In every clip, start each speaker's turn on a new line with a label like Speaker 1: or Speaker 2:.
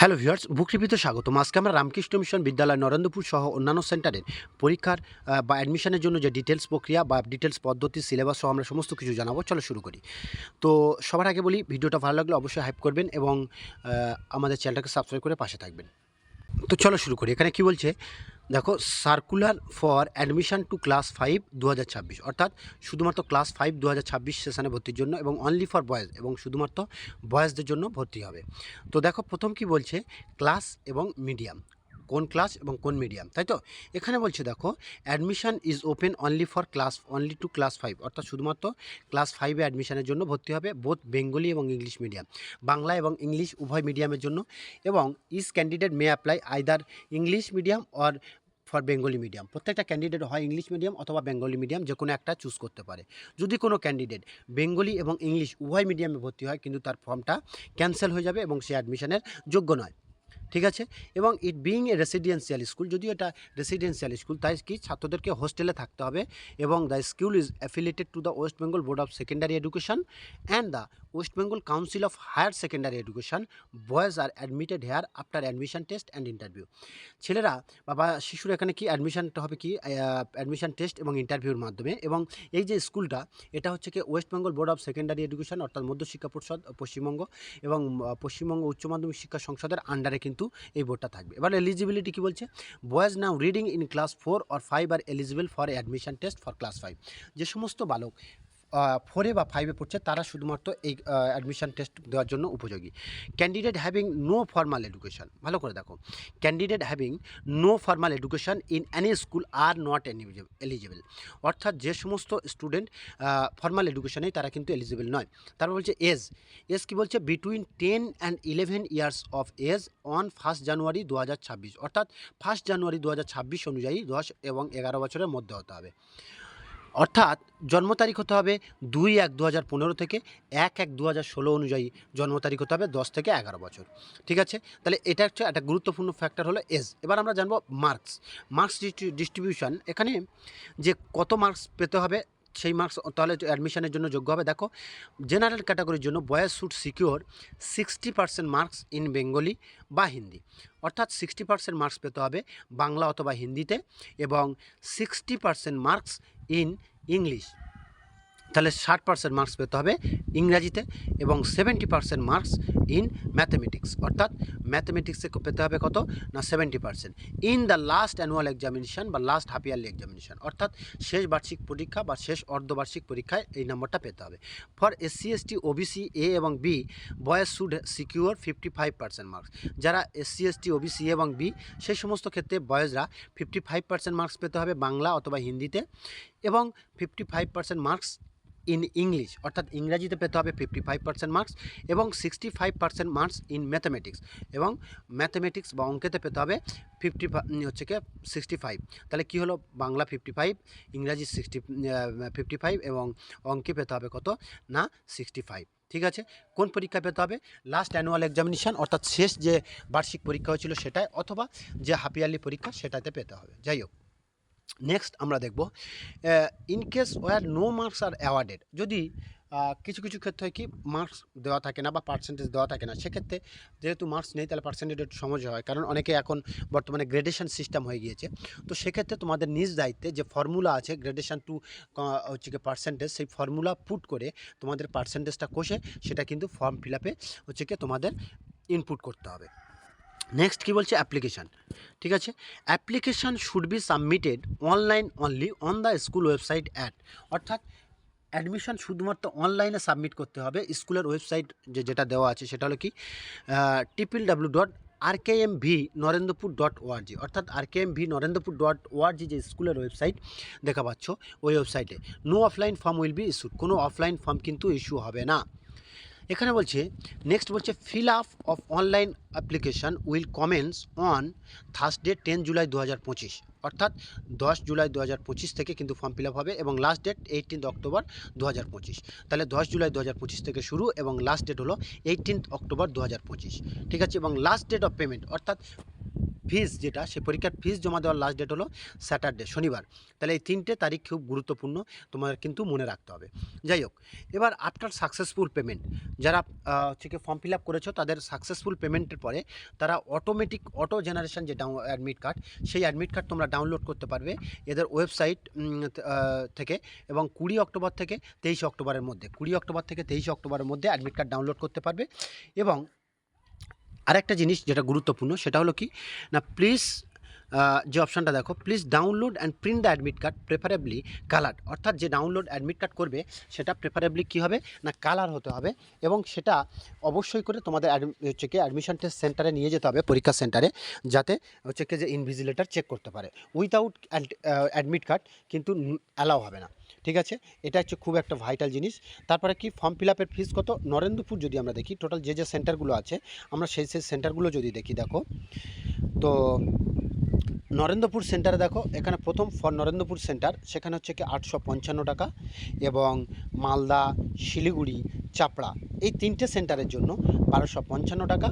Speaker 1: Hello viewers বুকরিপিতে স্বাগতম। আজকে আমরা রামকৃষ্ণ মিশন বিদ্যালয় নরেন্দ্রপুর সহ অন্যান্য সেন্টারের পরীক্ষার বা অ্যাডমিশনের জন্য যে ডিটেলস প্রক্রিয়া বা ডিটেলস পদ্ধতি সিলেবাস সহ আমরা সমস্ত কিছু জানাব, চলো শুরু করি। তো সবার আগে বলি, ভিডিওটা ভালো লাগলে অবশ্যই হাইপ করবেন এবং আমাদের চ্যানেলটাকে সাবস্ক্রাইব করে পাশে থাকবেন। তো চলো শুরু করি। এখানে কি বলছে? দেখো circular for admission to class five দু হাজার ছাব্বিশ। অর্থাৎ শুধুমাত্র ক্লাস ফাইভ দু সেশনে ভর্তির জন্য এবং অনলি ফর বয়েজ এবং শুধুমাত্র বয়েজদের জন্য ভর্তি হবে। তো দেখো, প্রথম কি বলছে? ক্লাস এবং মিডিয়াম কোন ক্লাস এবং কোন মিডিয়াম তাই তো? এখানে বলছে, দেখো admission is open only for class only to class five অর্থাৎ শুধুমাত্র ক্লাস ফাইভে অ্যাডমিশনের জন্য ভর্তি হবে বোথ বেঙ্গলি এবং ইংলিশ মিডিয়াম বাংলা এবং ইংলিশ উভয় মিডিয়ামের জন্য এবং each candidate may apply either English medium or for Bengali medium. প্রত্যেকটা ক্যান্ডিডেট হয় ইংলিশ মিডিয়াম অথবা বেঙ্গলি মিডিয়াম যে কোনো একটা চুজ করতে পারে। যদি কোনো ক্যান্ডিডেট বেঙ্গলি এবং ইংলিশ উভয় মিডিয়ামে ভর্তি হয়, কিন্তু তার ফর্মটা ক্যান্সেল হয়ে যাবে এবং সে অ্যাডমিশনের যোগ্য নয়। ঠিক আছে? এবং it being a residential school যদিও এটা রেসিডেন্সিয়াল স্কুল তাই কি ছাত্রদেরকে হোস্টেলে থাকতে হবে এবং the school is affiliated to the West Bengal board of secondary education and the West Bengal council of higher secondary education boys are admitted here after admission test and interview ছেলেরা বাবা শিশুর এখানে কি অ্যাডমিশনটা হবে কি? অ্যাডমিশন টেস্ট এবং ইন্টারভিউর মাধ্যমে এবং এই যে স্কুলটা এটা হচ্ছে কি West Bengal board of secondary education অর্থাৎ মধ্যশিক্ষা পরিষদ, পশ্চিমবঙ্গ এবং পশ্চিমবঙ্গ উচ্চ মাধ্যমিক শিক্ষা সংসদের আন্ডারে কিন্তু এই বোর্ডটা থাকবে। এবার এলিজিবিলিটি কি বলছে? Boys now reading in class four or five are eligible for admission test for class five যে সমস্ত বালক ফোরে বা ফাইভে পড়ছে, তারা শুধুমাত্র এই অ্যাডমিশন টেস্ট দেওয়ার জন্য উপযোগী। Candidate having no formal education ভালো করে দেখো। Candidate having no formal education in any school are not eligible অর্থাৎ যে সমস্ত স্টুডেন্ট ফর্মাল এডুকেশনে তারা কিন্তু এলিজিবল নয়। তারপর বলছে এজ এজ কি বলছে? Between ten and eleven years of age on first January দু হাজার ছাব্বিশ। অর্থাৎ ফার্স্ট জানুয়ারি দু হাজার ছাব্বিশ অনুযায়ী দশ এবং এগারো বছরের মধ্যে হতে হবে। অর্থাৎ জন্ম তারিখ হতে হবে দুই এক দু হাজার পনেরো থেকে এক এক দু হাজার ষোলো অনুযায়ী জন্ম তারিখ হতে হবে দশ থেকে এগারো বছর। ঠিক আছে? তাহলে এটা হচ্ছে একটা গুরুত্বপূর্ণ ফ্যাক্টর হলো এজ এবার আমরা জানব মার্কস মার্কস ডিস্ট্রিবিউশন এখানে যে কত মার্কস পেতে হবে, সেই মার্কস তাহলে অ্যাডমিশনের জন্য যোগ্য হবে। দেখো জেনারেল ক্যাটাগরির জন্য boys should secure sixty percent marks in Bengali বা হিন্দি অর্থাৎ সিক্সটি পার্সেন্ট মার্কস পেতে হবে বাংলা অথবা হিন্দিতে এবং sixty percent marks in English. তাহলে ষাট পার্সেন্ট মার্কস পেতে হবে ইংরাজিতে এবং seventy percent marks in mathematics অর্থাৎ ম্যাথামেটিক্সে পেতে হবে কত? না seventy percent in the last annual examination বা লাস্ট হাফ ইয়ারলি এক্সামিনেশন অর্থাৎ শেষ বার্ষিক পরীক্ষা বা শেষ অর্ধবার্ষিক পরীক্ষায় এই নম্বরটা পেতে হবে। For SC ST OBC A এবং B boys should secure fifty five percent marks যারা এসসি এসটি ওবিসি এবং বি সেই সমস্ত ক্ষেত্রে বয়েজরা ফিফটি ফাইভ পার্সেন্ট মার্কস পেতে হবে বাংলা অথবা হিন্দিতে। এবং fifty five percent marks in English অর্থাৎ ইংরাজিতে পেতে হবে ফিফটি ফাইভ পার্সেন্ট মার্কস এবং sixty five percent marks in mathematics এবং ম্যাথামেটিক্স বা অঙ্কেতে পেতে হবে ফিফটি হচ্ছে কি সিক্সটি ফাইভ তাহলে কী হলো? বাংলা ফিফটি ফাইভ ইংরাজি সিক্সটি ফিফটি ফাইভ এবং অঙ্কে পেতে হবে কত? না সিক্সটি ফাইভ ঠিক আছে? কোন পরীক্ষা পেতে হবে? লাস্ট অ্যানুয়াল এক্সামিনেশন অর্থাৎ শেষ যে বার্ষিক পরীক্ষা হয়েছিল সেটাই অথবা যে হাফ ইয়ারলি পরীক্ষা, সেটাতে পেতে হবে। যাই হোক। নেক্সট আমরা দেখব in case where no marks are awarded যদি কিছু কিছু ক্ষেত্রে কি মার্কস দেওয়া থাকে না বা পার্সেন্টেজ দেওয়া থাকে না, সেক্ষেত্রে যেহেতু মার্কস নেই, তাহলে পার্সেন্টেজ একটু সমস্যা হয়, কারণ অনেকে এখন বর্তমানে গ্রেডেশন সিস্টেম হয়ে গিয়েছে। তো সেক্ষেত্রে তোমাদের নিজ দায়িত্বে যে ফর্মুলা আছে গ্রেডেশন টু হচ্ছে কি পার্সেন্টেজ সেই ফর্মুলা পুট করে তোমাদের পার্সেন্টেজটা কষে, সেটা কিন্তু ফর্ম ফিল আপে হচ্ছে কি তোমাদের ইনপুট করতে হবে। নেক্সট কি বলছে? অ্যাপ্লিকেশান ঠিক আছে? Application should be submitted online only on the school website at অর্থাৎ অ্যাডমিশন শুধুমাত্র অনলাইনে সাবমিট করতে হবে। স্কুলের ওয়েবসাইট যে যেটা দেওয়া আছে সেটা হলো কি? Triple W dot R K M V Narendrapur dot ORG অর্থাৎ R K M V Narendrapur dot ORG যে স্কুলের ওয়েবসাইট দেখা পাচ্ছ, ওই ওয়েবসাইটে no offline form will be issued কোনো অফলাইন ফর্ম কিন্তু ইস্যু হবে না। এখানে বলছে নেক্সট বলছে fill up of online application will commence on Thursday ten July দু হাজার পঁচিশ। অর্থাৎ দশ জুলাই দু হাজার পঁচিশ থেকে কিন্তু ফর্ম ফিল আপ হবে এবং লাস্ট ডেট এইটিন্থ অক্টোবর দু হাজার পঁচিশ। তাহলে দশ জুলাই দু হাজার পঁচিশ থেকে শুরু এবং লাস্ট ডেট হলো এইটিন্থ অক্টোবর দু হাজার পঁচিশ। ঠিক আছে? এবং লাস্ট ডেট অফ পেমেন্ট অর্থাৎ ফিস যেটা, সেই পরীক্ষার ফিস জমা দেওয়ার লাস্ট ডেট হলো স্যাটারডে শনিবার। তাহলে এই তিনটে তারিখ খুব গুরুত্বপূর্ণ তোমাদের কিন্তু মনে রাখতে হবে। যাই হোক, এবার আফটার সাকসেসফুল পেমেন্ট যারা হচ্ছে ফর্ম ফিল আপ করেছ, তাদের সাকসেসফুল পেমেন্টের পরে তারা অটোমেটিক অটো জেনারেশন যে ডাউন অ্যাডমিট কার্ড সেই অ্যাডমিট কার্ড তোমরা ডাউনলোড করতে পারবে এদের ওয়েবসাইট থেকে এবং কুড়ি অক্টোবর থেকে তেইশে অক্টোবরের মধ্যে, কুড়ি অক্টোবর থেকে তেইশে অক্টোবরের মধ্যে অ্যাডমিট কার্ড ডাউনলোড করতে পারবে এবং আরেকটা জিনিস যেটা গুরুত্বপূর্ণ, সেটা হলো কি, না প্লিজ যে অপশানটা দেখো please download and print the admit card preferably colour অর্থাৎ যে ডাউনলোড অ্যাডমিট কার্ড করবে, সেটা প্রেফারেবলি কী হবে, না কালার হতে হবে এবং সেটা অবশ্যই করে তোমাদের হচ্ছে কি অ্যাডমিশন টেস্ট সেন্টারে নিয়ে যেতে হবে, পরীক্ষা সেন্টারে যাতে হচ্ছে কি যে ইনভিজিলেটার চেক করতে পারে। উইথাউট অ্যাডমিট কার্ড কিন্তু অ্যালাউ হবে না। ঠিক আছে? এটা হচ্ছে খুব একটা ভাইটাল জিনিস। তারপরে কি? ফর্ম ফিল আপের ফিস কত? নরেন্দ্রপুর যদি আমরা দেখি টোটাল যে যে সেন্টারগুলো আছে, আমরা সেই সেই সেন্টারগুলো যদি দেখি, দেখো। তো নরেন্দ্রপুর সেন্টারে দেখো, এখানে প্রথম ফর নরেন্দ্রপুর সেন্টার, সেখানে হচ্ছে কি আটশো পঞ্চান্ন টাকা এবং মালদা, শিলিগুড়ি, চাপড়া, এই তিনটে সেন্টারের জন্য বারোশো পঞ্চান্ন টাকা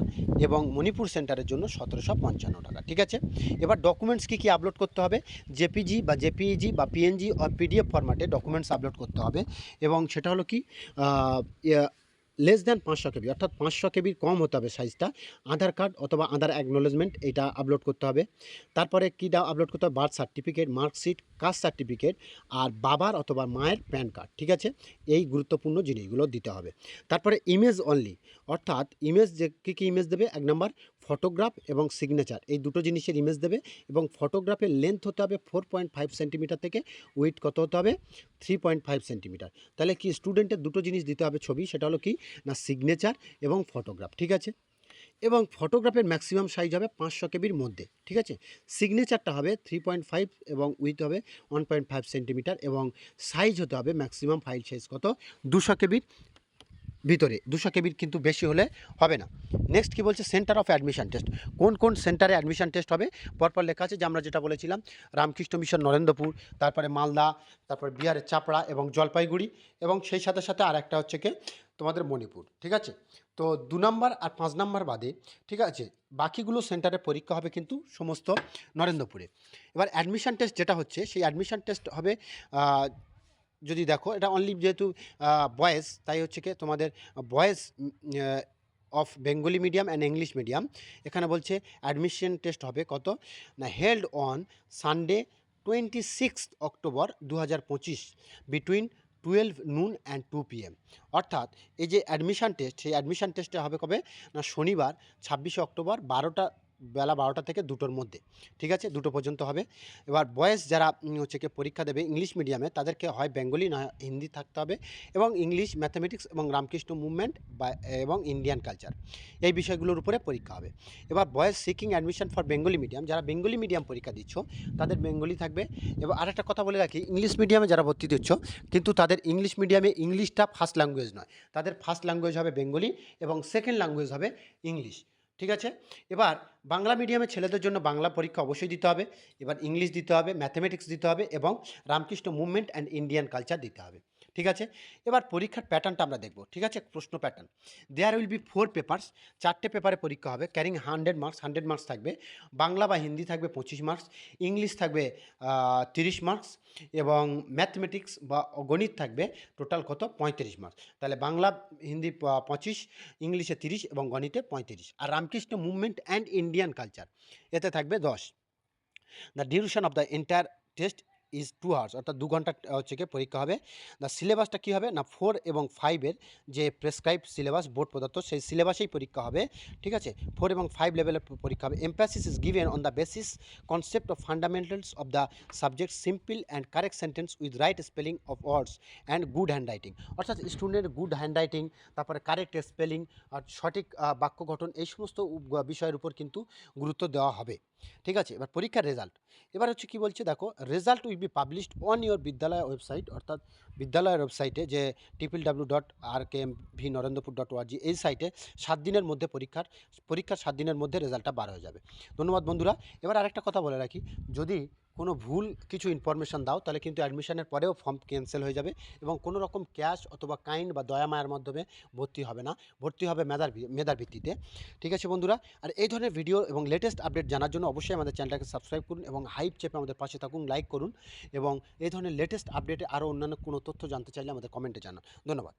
Speaker 1: এবং মণিপুর সেন্টারের জন্য সতেরোশো পঞ্চান্ন টাকা, ঠিক আছে? এবার ডকুমেন্টস কী কী আপলোড করতে হবে? জেপিজি বা জেপিইজি বা পিএনজি আর পিডিএফ ফরম্যাটে ডকুমেন্টস আপলোড করতে হবে এবং সেটা হলো কি লেস দ্যান পাঁচশো কেবি, অর্থাৎ পাঁচশো কেবির কম হতে হবে সাইজটা আধার কার্ড অথবা আধার অ্যাকনোলেজমেন্ট এটা আপলোড করতে হবে। তারপরে কী দাও আপলোড করতে হবে? Birth certificate marksheet caste certificate আর বাবার অথবা মায়ের প্যান কার্ড ঠিক আছে? এই গুরুত্বপূর্ণ জিনিসগুলো দিতে হবে। তারপরে ইমেজ অনলি অর্থাৎ ইমেজ যে কী কী ইমেজ দেবে? এক নম্বর ফটোগ্রাফ এবং সিগনেচার, এই দুটো জিনিসের ইমেজ দেবে এবং ফটোগ্রাফের লেন্থ হতে হবে ফোর পয়েন্ট ফাইভ সেন্টিমিটার থেকে উইথ কত হতে হবে? থ্রি পয়েন্ট ফাইভ সেন্টিমিটার তাহলে কি স্টুডেন্টের দুটো জিনিস দিতে হবে ছবি, সেটা হলো কি? না সিগনেচার এবং ফটোগ্রাফ ঠিক আছে? এবং ফটোগ্রাফের ম্যাক্সিমাম সাইজ হবে পাঁচশো কেবির মধ্যে, ঠিক আছে? সিগনেচারটা হবে থ্রি পয়েন্ট ফাইভ এবং উইথ হবে ওয়ান পয়েন্ট ফাইভ সেন্টিমিটার এবং সাইজ হতে হবে ম্যাক্সিমাম ফাইল সাইজ কত? দুশো কেবির। ভিতরে। দুশো কেবির কিন্তু বেশি হলে হবে না। নেক্সট কি বলছে? সেন্টার অফ অ্যাডমিশন টেস্ট কোন কোন সেন্টারে অ্যাডমিশন টেস্ট হবে? পরপর লেখা আছে যে আমরা যেটা বলেছিলাম, রামকৃষ্ণ মিশন নরেন্দ্রপুর, তারপরে মালদা, তারপরে বিহারের চাপড়া এবং জলপাইগুড়ি এবং সেই সাথে সাথে আর একটা হচ্ছে কি? তোমাদের মণিপুর। ঠিক আছে? তো দু নম্বর আর পাঁচ নম্বর বাদে, ঠিক আছে? বাকিগুলো সেন্টারে পরীক্ষা হবে কিন্তু সমস্ত নরেন্দ্রপুরে। এবার অ্যাডমিশন টেস্ট যেটা হচ্ছে, সেই অ্যাডমিশন টেস্ট হবে যদি দেখো, এটা অনলি যেহেতু বয়েস, তাই হচ্ছে কি তোমাদের boys of Bengali medium and English medium এখানে বলছে অ্যাডমিশন টেস্ট হবে কত? না held on Sunday twenty six October দু হাজার পঁচিশ between twelve noon and two PM অর্থাৎ এই যে অ্যাডমিশন টেস্ট সেই অ্যাডমিশন টেস্টে হবে কবে? না, শনিবার, ছাব্বিশে অক্টোবর বারোটা বেলা বারোটা থেকে দুটোর মধ্যে, ঠিক আছে? দুটো পর্যন্ত হবে। এবার বয়েস যারা হচ্ছে কি পরীক্ষা দেবে ইংলিশ মিডিয়ামে, তাদেরকে হয় বেঙ্গলি, না হিন্দি থাকতে হবে এবং ইংলিশ, ম্যাথামেটিক্স এবং রামকৃষ্ণ মুভমেন্ট বা, এবং ইন্ডিয়ান কালচার। এই বিষয়গুলোর উপরে পরীক্ষা হবে। এবার boys seeking admission for Bengali medium, যারা বেঙ্গলি মিডিয়াম পরীক্ষা দিচ্ছ, তাদের বেঙ্গলি থাকবে। এবং আরেকটা কথা বলে রাখি, ইংলিশ মিডিয়ামে যারা ভর্তি দিচ্ছ, কিন্তু তাদের ইংলিশ মিডিয়ামে ইংলিশটা ফার্স্ট ল্যাঙ্গুয়েজ নয়। তাদের ফার্স্ট ল্যাঙ্গুয়েজ হবে বেঙ্গলি এবং সেকেন্ড ল্যাঙ্গুয়েজ হবে ইংলিশ। ঠিক আছে? এবার বাংলা মিডিয়ামে ছেলেদের জন্য বাংলা পরীক্ষা অবশ্যই দিতে হবে। এবার ইংলিশ দিতে হবে ম্যাথামেটিক্স দিতে হবে এবং Ramakrishna movement and Indian culture দিতে হবে। ঠিক আছে? এবার পরীক্ষার প্যাটার্নটা আমরা দেখব, ঠিক আছে? প্রশ্ন pattern there will be four papers চারটে পেপারে পরীক্ষা হবে carrying hundred marks hundred marks থাকবে, বাংলা বা হিন্দি থাকবে পঁচিশ মার্কস ইংলিশ থাকবে তিরিশ মার্কস এবং ম্যাথমেটিক্স বা গণিত থাকবে টোটাল কত? পঁয়ত্রিশ মার্কস তাহলে বাংলা, হিন্দি পঁচিশ ইংলিশে তিরিশ এবং গণিতে পঁয়ত্রিশ। আর Ramakrishna movement and Indian culture এতে থাকবে দশ। The duration of the entire test is two hours অর্থাৎ দু ঘণ্টা হচ্ছে গিয়ে পরীক্ষা হবে। দ্য সিলেবাসটা কী হবে? না ফোর এবং ফাইভের যে প্রেসক্রাইব সিলেবাস বোর্ড প্রদত্ত সেই সিলেবাসেই পরীক্ষা হবে, ঠিক আছে? ফোর এবং ফাইভ লেভেলের পরীক্ষা হবে। Emphasis is given on the basis concept of fundamentals of the subject simple and correct sentence with right spelling of words and good handwriting অর্থাৎ স্টুডেন্টের গুড হ্যান্ড রাইটিং তারপরে কারেক্ট স্পেলিং আর সঠিক বাক্য গঠন, এই সমস্ত বিষয়ের উপর কিন্তু গুরুত্ব দেওয়া হবে। ঠিক আছে? এবার পরীক্ষার রেজাল্ট এবার হচ্ছে কী বলছে, দেখো result will be published on your বিদ্যালয় ওয়েবসাইট অর্থাৎ বিদ্যালয়ের ওয়েবসাইটে যে triple W dot R K M V Narendrapur dot ORG এই সাইটে সাত দিনের মধ্যে পরীক্ষার পরীক্ষার সাত দিনের মধ্যে রেজাল্টটা বার হয়ে যাবে। ধন্যবাদ বন্ধুরা। এবার আরেকটা কথা বলে রাখি। যদি কোনো ভুল কিছু ইনফরমেশান দাও, তাহলে কিন্তু অ্যাডমিশনের পরেও ফর্ম ক্যান্সেল হয়ে যাবে এবং কোনো রকম ক্যাশ অথবা কাইন্ড বা দয়া মায়ার মাধ্যমে ভর্তি হবে না। ভর্তি হবে মেধার মেধার ভিত্তিতে। ঠিক আছে বন্ধুরা? আর এই ধরনের ভিডিও এবং লেটেস্ট আপডেট জানার জন্য অবশ্যই আমাদের চ্যানেলটাকে সাবস্ক্রাইব করুন এবং হাইপ চেপে আমাদের পাশে থাকুন লাইক করুন এবং এই ধরনের লেটেস্ট আপডেটে আরও অন্যান্য কোনো তথ্য জানতে চাইলে আমাদের কমেন্টে জানান। ধন্যবাদ।